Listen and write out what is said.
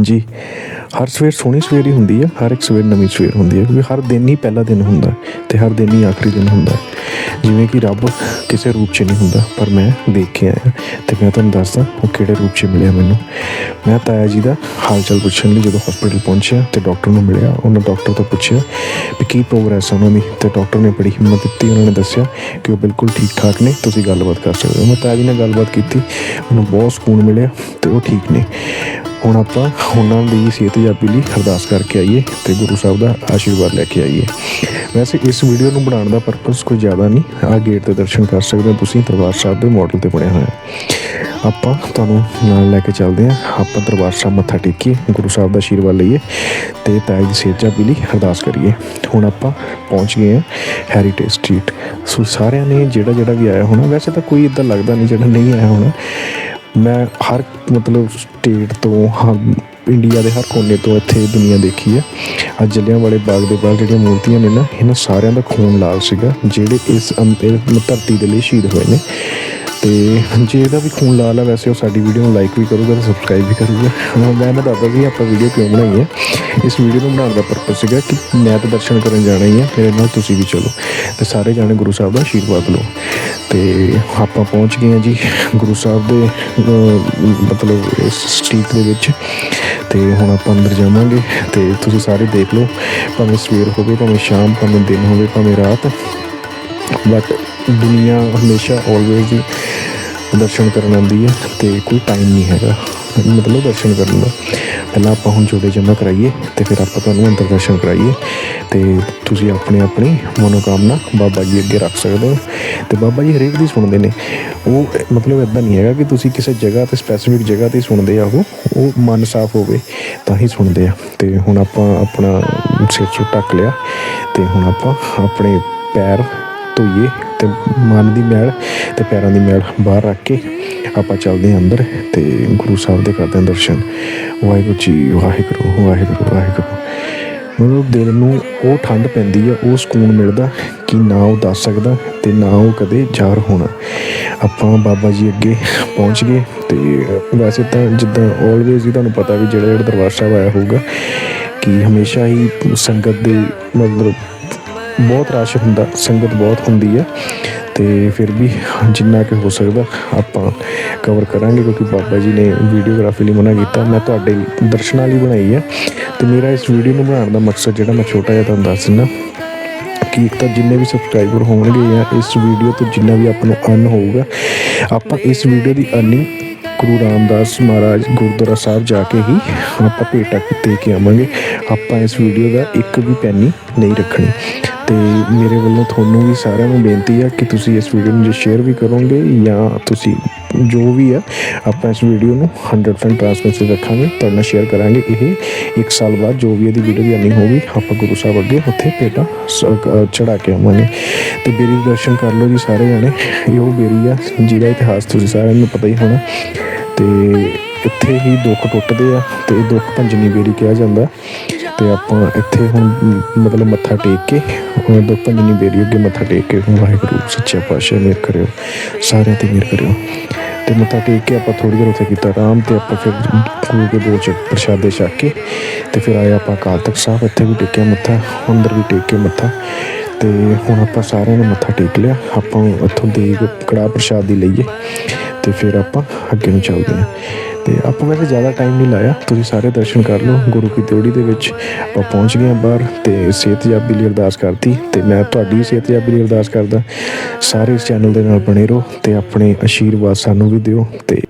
ਹਾਂਜੀ। ਹਰ ਸਵੇਰ ਸੋਹਣੀ ਸਵੇਰ ਹੀ ਹੁੰਦੀ ਹੈ ਹਰ ਇੱਕ ਸਵੇਰ ਨਵੀਂ ਸਵੇਰ ਹੁੰਦੀ ਹੈ ਕਿਉਂਕਿ ਹਰ ਦਿਨ ਹੀ ਪਹਿਲਾ ਦਿਨ ਹੁੰਦਾ ਤੇ ਹਰ ਦਿਨ ਹੀ ਆਖਰੀ ਦਿਨ ਹੁੰਦਾ ਜਿਵੇਂ ਕਿ ਰੱਬ ਕਿਸੇ ਰੂਪ 'ਚ ਨਹੀਂ ਹੁੰਦਾ, ਪਰ ਮੈਂ ਦੇਖ ਕੇ ਆਇਆ ਤੇ ਮੈਂ ਤੁਹਾਨੂੰ ਦੱਸਦਾ ਉਹ ਕਿਹੜੇ ਰੂਪ 'ਚ ਮਿਲਿਆ ਮੈਨੂੰ। ਮੈਂ ਤਾਇਆ ਜੀ ਦਾ ਹਾਲ ਚਾਲ ਪੁੱਛਣ ਲਈ ਜਦੋਂ ਹਸਪੀਟਲ ਪਹੁੰਚਿਆ ਤੇ ਡਾਕਟਰ ਨੂੰ ਮਿਲਿਆ, ਉਹਨਾਂ ਡਾਕਟਰ ਤੋਂ ਪੁੱਛਿਆ ਵੀ ਕੀ ਪ੍ਰੋਗਰੈਸ ਹੈ ਉਹਨਾਂ ਦੀ ਤੇ ਡਾਕਟਰ ਨੇ ਬੜੀ ਹਿੰਮਤ ਦਿੱਤੀ, ਉਹਨਾਂ ਨੇ ਦੱਸਿਆ ਕਿ ਉਹ ਬਿਲਕੁਲ ਠੀਕ ਠਾਕ ਨੇ, ਤੁਸੀਂ ਗੱਲਬਾਤ ਕਰ ਸਕਦੇ ਹੋ। ਮੈਂ ਤਾਇਆ ਜੀ ਨਾਲ ਗੱਲਬਾਤ ਕੀਤੀ ਮੈਨੂੰ ਬਹੁਤ ਸਕੂਨ ਮਿਲਿਆ ਤੇ ਉਹ ਠੀਕ ਨੇ। ਹੁਣ ਆਪਾਂ ਉਹਨਾਂ ਦੀ ਸਿਹਤਯਾਬੀ ਲਈ ਅਰਦਾਸ ਕਰਕੇ ਆਈਏ ਤੇ ਗੁਰੂ ਸਾਹਿਬ ਦਾ ਆਸ਼ੀਰਵਾਦ ਲੈ ਕੇ ਆਈਏ। ਵੈਸੇ ਇਸ ਵੀਡੀਓ ਨੂੰ ਬਣਾਉਣ ਦਾ ਪਰਪਸ ਕੋਈ ਜ਼ਿਆਦਾ ਨਹੀਂ। ਆ ਗੇਟ ਦੇ ਦਰਸ਼ਨ ਕਰ ਸਕਦੇ ਹੋ ਤੁਸੀਂ, ਦਰਬਾਰ ਸਾਹਿਬ ਦੇ ਮਾਡਲ ਤੇ ਬਣਿਆ ਹੋਇਆ ਆਪਾਂ ਤੁਹਾਨੂੰ ਨਾਲ ਲੈ ਕੇ ਚੱਲਦੇ ਹਾਂ। ਆਪਾਂ ਦਰਬਾਰ ਸਾਹਿਬ ਮੱਥਾ ਟੇਕੀਏ, ਗੁਰੂ ਸਾਹਿਬ ਦਾ ਆਸ਼ੀਰਵਾਦ ਲਈਏ ਤੇ ਤਾਈ ਦੀ ਸਿਹਤਯਾਬੀ ਲਈ ਅਰਦਾਸ ਕਰੀਏ। ਹੁਣ ਆਪਾਂ ਪਹੁੰਚ ਗਏ ਹਾਂ ਹੈਰੀਟੇਜ ਸਟਰੀਟ ਸੋ ਸਾਰਿਆਂ ਨੇ ਜਿਹੜਾ ਜਿਹੜਾ ਵੀ ਆਇਆ ਹੋਣਾ, ਵੈਸੇ ਤਾਂ ਕੋਈ ਇਦਾਂ ਲੱਗਦਾ ਨਹੀਂ ਜਿਹੜਾ ਨਹੀਂ ਆਇਆ ਹੋਣਾ। ਮੈਂ ਹਰ ਮਤਲਬ ਸਟੇਟ ਤੋਂ ਹਰ ਇੰਡੀਆ ਦੇ ਹਰ ਕੋਨੇ ਤੋਂ ਇੱਥੇ ਦੁਨੀਆ ਦੇਖੀ ਹੈ। ਅੱਜ ਜਲਿਆਂ ਵਾਲੇ ਬਾਗ ਦੇ ਬਾਹਰ ਜਿਹੜੀਆਂ ਮੂਰਤੀਆਂ ਨੇ ਨਾ, ਇਹਨਾਂ ਸਾਰਿਆਂ ਦਾ ਖੂਨ ਲਾਲ ਸੀਗਾ, ਜਿਹੜੇ ਇਸ ਅੰ- ਇਹ ਧਰਤੀ ਦੇ ਲਈ ਸ਼ਹੀਦ ਹੋਏ ਨੇ। ਤੇ ਜੇ ਇਹਦਾ ਵੀ ਖੂਨ ਲਾਲ ਹੈ ਵੈਸੇ ਉਹ ਸਾਡੀ ਵੀਡੀਓ ਨੂੰ ਲਾਈਕ ਵੀ ਕਰੂਗਾ ਤੇ ਸਬਸਕ੍ਰਾਈਬ ਵੀ ਕਰੂਗਾ। ਹੁਣ ਮੈਂ ਨਾ ਦੱਸਦਾ ਸੀ, ਆਪਾਂ ਵੀਡੀਓ ਕਿਉਂ ਬਣਾਈ ਹੈ। ਇਸ ਵੀਡੀਓ ਨੂੰ ਬਣਾਉਣ ਦਾ ਪਰਪਸ ਸੀਗਾ ਕਿ ਮੈਂ ਤਾਂ ਦਰਸ਼ਨ ਕਰਨ ਜਾਣਾ ਹੀ ਹੈ ਮੇਰੇ ਨਾਲ ਤੁਸੀਂ ਵੀ ਚਲੋ। ਤੇ ਸਾਰੇ ਜਾਣੇ ਗੁਰੂ ਸਾਹਿਬ ਦਾ ਆਸ਼ੀਰਵਾਦ ਲਓ। ਤੇ ਆਪਾਂ ਪਹੁੰਚ ਗਏ ਹਾਂ ਜੀ ਗੁਰੂ ਸਾਹਿਬ ਦੇ ਮਤਲਬ ਇਸ ਸਟਰੀਟ ਦੇ ਵਿੱਚ। ਤੇ ਹੁਣ ਆਪਾਂ ਅੰਦਰ ਜਾਵਾਂਗੇ ਤੇ ਤੁਸੀਂ ਸਾਰੇ ਦੇਖ ਲਓ, ਭਾਵੇਂ ਸਵੇਰ ਹੋਵੇ, ਭਾਵੇਂ ਸ਼ਾਮ, ਭਾਵੇਂ ਦਿਨ ਹੋਵੇ, ਭਾਵੇਂ ਰਾਤ। ਬਟ ਦੁਨੀਆ ਹਮੇਸ਼ਾ ਆਲਵੇਜ਼ ਹੀ ਦਰਸ਼ਨ ਕਰਨ ਆਉਂਦੀ ਹੈ ਤੇ ਕੋਈ ਟਾਈਮ ਨਹੀਂ ਹੈਗਾ। ਮਤਲਬ ਦਰਸ਼ਨ ਕਰਨ ਦਾ। ਪਹਿਲਾਂ ਆਪਾਂ ਹੁਣ ਜੋੜੇ ਜਮ੍ਹਾਂ ਕਰਾਈਏ ਤੇ ਫਿਰ ਆਪਾਂ ਤੁਹਾਨੂੰ ਅੰਦਰ ਦਰਸ਼ਨ ਕਰਾਈਏ ਤੇ ਤੁਸੀਂ ਆਪਣੀ ਆਪਣੀ ਮਨੋਕਾਮਨਾ ਬਾਬਾ ਜੀ ਅੱਗੇ ਰੱਖ ਸਕਦੇ ਹੋ ਤੇ ਬਾਬਾ ਜੀ ਹਰੇਕ ਦੀ ਸੁਣਦੇ ਨੇ। ਉਹ ਮਤਲਬ ਇਦਾਂ ਨਹੀਂ ਹੈਗਾ ਕਿ ਤੁਸੀਂ ਕਿਸੇ ਜਗ੍ਹਾ ਤੇ ਸਪੈਸੀਫਿਕ ਜਗ੍ਹਾ ਤੇ ਸੁਣਦੇ ਆ ਉਹ ਉਹ ਮਨ ਸਾਫ਼ ਹੋਵੇ ਤਾਂ ਹੀ ਸੁਣਦੇ ਆ। ਤੇ ਹੁਣ ਆਪਾਂ ਆਪਣਾ ਸਿਰ ਚੋਂ ਢੱਕ ਲਿਆ ਤੇ ਹੁਣ ਆਪਾਂ ਆਪਣੇ ਪੈਰ ਧੋਈਏ ਅਤੇ ਮਨ ਦੀ ਮੈਲ ਅਤੇ ਪੈਰਾਂ ਦੀ ਮੈਲ ਬਾਹਰ ਰੱਖ ਕੇ ਆਪਾਂ ਚੱਲਦੇ ਹਾਂ ਅੰਦਰ ਅਤੇ ਗੁਰੂ ਸਾਹਿਬ ਦੇ ਕਰਦੇ ਹਾਂ ਦਰਸ਼ਨ। ਵਾਹਿਗੁਰੂ ਜੀ, ਵਾਹਿਗੁਰੂ ਵਾਹਿਗੁਰੂ ਵਾਹਿਗੁਰੂ। ਮਤਲਬ ਦਿਲ ਨੂੰ ਉਹ ਠੰਡ ਪੈਂਦੀ ਆ, ਉਹ ਸਕੂਨ ਮਿਲਦਾ ਕਿ ਨਾ ਉਹ ਦੱਸ ਸਕਦਾ ਤੇ ਨਾ ਉਹ ਕਦੇ ਜ਼ਾਹਰ ਹੋਣਾ। ਆਪਾਂ ਬਾਬਾ ਜੀ ਅੱਗੇ ਪਹੁੰਚ ਗਏ ਤੇ ਵੈਸੇ ਤਾਂ ਜਿੱਦਾਂ ਆਲਵੇਜ਼ ਹੀ ਤੁਹਾਨੂੰ ਪਤਾ ਵੀ ਜਿਹੜਾ ਜਿਹੜਾ ਦਰਬਾਰ ਸਾਹਿਬ ਆਇਆ ਹੋਊਗਾ ਕਿ ਹਮੇਸ਼ਾ ਹੀ ਸੰਗਤ ਦੇ ਮਤਲਬ ਬਹੁਤ ਰਸ਼ ਹੁੰਦਾ, ਸੰਗਤ ਬਹੁਤ ਹੁੰਦੀ ਹੈ ਤੇ ਫਿਰ ਵੀ ਜਿੰਨਾ ਕਿ ਹੋ ਸਕਦਾ ਆਪਾਂ ਕਵਰ ਕਰਾਂਗੇ ਕਿਉਂਕਿ ਬਾਬਾ ਜੀ ਨੇ ਵੀਡੀਓਗ੍ਰਾਫੀ ਲਈ ਮਨਾ ਕੀਤਾ। ਮੈਂ ਤੁਹਾਡੇ ਦਰਸ਼ਨਾਂ ਲਈ ਬਣਾਈ ਹੈ ਤੇ ਮੇਰਾ ਇਸ ਵੀਡੀਓ ਨੂੰ ਬਣਾਉਣ ਦਾ ਮਕਸਦ ਜਿਹੜਾ ਮੈਂ ਛੋਟਾ ਜਿਹਾ ਤੁਹਾਨੂੰ ਦੱਸ ਦਿੰਦਾ ਕਿ ਇੱਕ ਤਾਂ ਜਿੰਨੇ ਵੀ ਸਬਸਕ੍ਰਾਈਬਰ ਹੋਣਗੇ ਜਾਂ ਇਸ ਵੀਡੀਓ ਤੋਂ ਜਿੰਨਾ ਵੀ ਆਪਾਂ ਨੂੰ ਅਰਨ ਹੋਊਗਾ, ਆਪਾਂ ਇਸ ਵੀਡੀਓ ਦੀ ਅਰਨਿੰਗ ਗੁਰੂ ਰਾਮਦਾਸ ਮਹਾਰਾਜ ਗੁਰਦੁਆਰਾ ਸਾਹਿਬ ਜਾ ਕੇ ਹੀ ਆਪਾਂ ਭੇਟਾ ਦੇ ਕੇ ਆਵਾਂਗੇ। ਆਪਾਂ ਇਸ ਵੀਡੀਓ ਦਾ ਇੱਕ ਵੀ ਪੈਨੀ ਨਹੀਂ ਰੱਖਣੀ। ਤੇ ਮੇਰੇ ਵੱਲੋਂ ਤੁਹਾਨੂੰ ਵੀ ਸਾਰਿਆਂ ਨੂੰ ਬੇਨਤੀ ਹੈ ਕਿ ਤੁਸੀਂ ਇਸ ਵੀਡੀਓ ਨੂੰ ਜੇ ਸ਼ੇਅਰ ਵੀ ਕਰੋਗੇ ਜਾਂ ਤੁਸੀਂ ਜੋ ਵੀ ਹੈ ਆਪਾਂ ਇਸ ਵੀਡੀਓ ਨੂੰ 100% ਟ੍ਰਾਂਸਪੇਰੈਂਸੀ ਰੱਖਾਂਗੇ, ਤੁਹਾਡੇ ਨਾਲ ਸ਼ੇਅਰ ਕਰਾਂਗੇ। ਇਹ ਇੱਕ ਸਾਲ ਬਾਅਦ ਜੋ ਵੀ ਇਹਦੀ ਵੀਡੀਓ ਦੀ ਅਰਨਿੰਗ ਹੋਗੀ ਆਪਾਂ ਗੁਰੂ ਸਾਹਿਬ ਅੱਗੇ ਉੱਥੇ ਭੇਟਾ ਚੜਾ ਕੇ ਆਵਾਂਗੇ। ਤੇ ਬੇਰੀ ਦਰਸ਼ਨ ਕਰ ਲਓ ਜੀ ਸਾਰੇ ਜਾਣੇ। ਇਹ ਉਹ ਬੇਰੀ ਆ, ਜਿਹਦਾ ਇਤਿਹਾਸ ਤੁਸੀਂ ਸਾਰਿਆਂ ਨੂੰ ਪਤਾ ਹੀ ਹੋਣਾ। ਤੇ ਇੱਥੇ ਹੀ ਦੁੱਖ ਟੁੱਟਦੇ ਆ ਤੇ ਇਹ ਦੁੱਖ ਭੰਜਨੀ ਬੇਰੀ ਕਿਹਾ ਜਾਂਦਾ। ਤੇ ਆਪਾਂ ਇੱਥੇ ਹੁਣ ਮਤਲਬ ਮੱਥਾ ਟੇਕ ਕੇ ਉਹ ਦੁੱਖ ਭੰਜਨੀ ਬੇਰੀ ਅੱਗੇ ਮੱਥਾ ਟੇਕ ਕੇ ਵਾਹਿਗੁਰੂ, ਸੱਚਾ ਪਾਤਸ਼ਾਹ ਮਿਹਰ ਕਰਿਓ, ਸਾਰਿਆਂ ਤੇ ਮੇਰ ਕਰਿਓ। ਤੇ ਮੱਥਾ ਟੇਕ ਕੇ ਆਪਾਂ ਥੋੜੀ ਦੇਰ ਉੱਥੇ ਕੀਤਾ ਆਰਾਮ ਤੇ ਆਪਾਂ ਫਿਰ ਗੁਰੂ ਕੇ ਦੋ ਚ ਪ੍ਰਸ਼ਾਦੇ ਛਕ ਕੇ ਤੇ ਫਿਰ ਆਏ ਆਪਾਂ ਅਕਾਲ ਤਖਤ ਸਾਹਿਬ, ਇੱਥੇ ਵੀ ਟੇਕਿਆ ਮੱਥਾ, ਅੰਦਰ ਵੀ ਟੇਕ ਕੇ ਮੱਥਾ। ਤੇ ਹੁਣ ਆਪਾਂ ਸਾਰਿਆਂ ਨੇ ਮੱਥਾ ਟੇਕ ਲਿਆ, ਆਪਾਂ ਉੱਥੋਂ ਦੇ ਕੜਾ ਪ੍ਰਸ਼ਾਦ ਦੀ ਲਈਏ। ਤੇ ਫਿਰ ਆਪਾਂ ਅੱਗੇ ਨੂੰ ਚੱਲਦੇ ਹਾਂ। ਤੇ ਆਪਾਂ ਵੈਸੇ ਜ਼ਿਆਦਾ ਟਾਈਮ ਨਹੀਂ ਲਾਇਆ। ਤੁਸੀਂ ਸਾਰੇ ਦਰਸ਼ਨ ਕਰ ਲਓ। ਗੁਰੂ ਕੀ ਦਿਉੜੀ ਦੇ ਵਿੱਚ ਆਪਾਂ ਪਹੁੰਚ ਗਏ ਹਾਂ ਬਾਹਰ ਤੇ ਸਿਹਤਯਾਬੀ ਲਈ ਅਰਦਾਸ ਕਰਤੀ। ਤੇ ਮੈਂ ਤੁਹਾਡੀ ਸਿਹਤਯਾਬੀ ਲਈ ਅਰਦਾਸ ਕਰਦਾ। ਸਾਰੇ ਇਸ ਚੈਨਲ ਦੇ ਨਾਲ ਬਣੇ ਰਹੋ ਤੇ ਆਪਣੇ ਆਸ਼ੀਰਵਾਦ ਸਾਨੂੰ ਵੀ ਦਿਓ ਤੇ